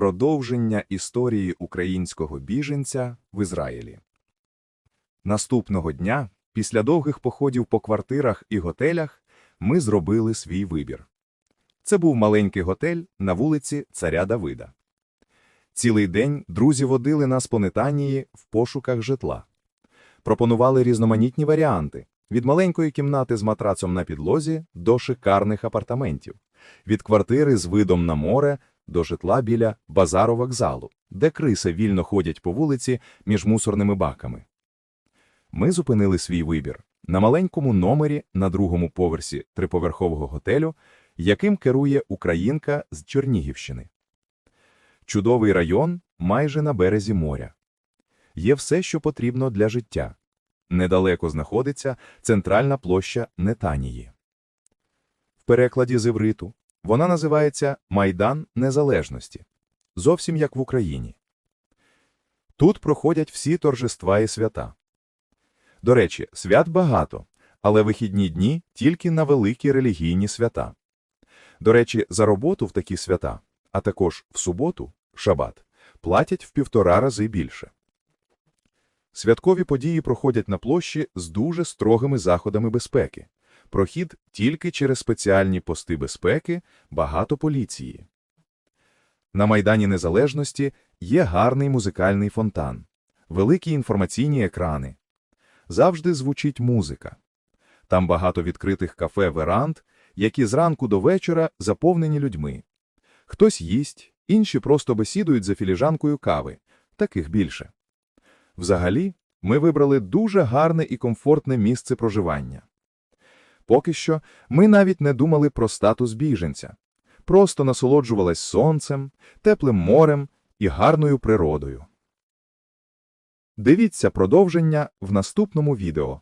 Продовження історії українського біженця в Ізраїлі. Наступного дня, після довгих походів по квартирах і готелях, ми зробили свій вибір. Це був маленький готель на вулиці Царя Давида. Цілий день друзі водили нас по Нетанії в пошуках житла. Пропонували різноманітні варіанти – від маленької кімнати з матрацом на підлозі до шикарних апартаментів, від квартири з видом на море до житла біля базару вокзалу, де криси вільно ходять по вулиці між мусорними баками. Ми зупинили свій вибір на маленькому номері на другому поверсі триповерхового готелю, яким керує українка з Чернігівщини. Чудовий район майже на березі моря. Є все, що потрібно для життя. Недалеко знаходиться центральна площа Нетанії. В перекладі з івриту вона називається Майдан Незалежності, зовсім як в Україні. Тут проходять всі торжества і свята. До речі, свят багато, але вихідні дні тільки на великі релігійні свята. До речі, за роботу в такі свята, а також в суботу, шабат, платять в півтора рази більше. Святкові події проходять на площі з дуже строгими заходами безпеки. Прохід тільки через спеціальні пости безпеки, багато поліції. На Майдані Незалежності є гарний музикальний фонтан, великі інформаційні екрани. Завжди звучить музика. Там багато відкритих кафе-веранд, які зранку до вечора заповнені людьми. Хтось їсть, інші просто бесідують за філіжанкою кави, таких більше. Взагалі, ми вибрали дуже гарне і комфортне місце проживання. Поки що ми навіть не думали про статус біженця, просто насолоджувались сонцем, теплим морем і гарною природою. Дивіться продовження в наступному відео.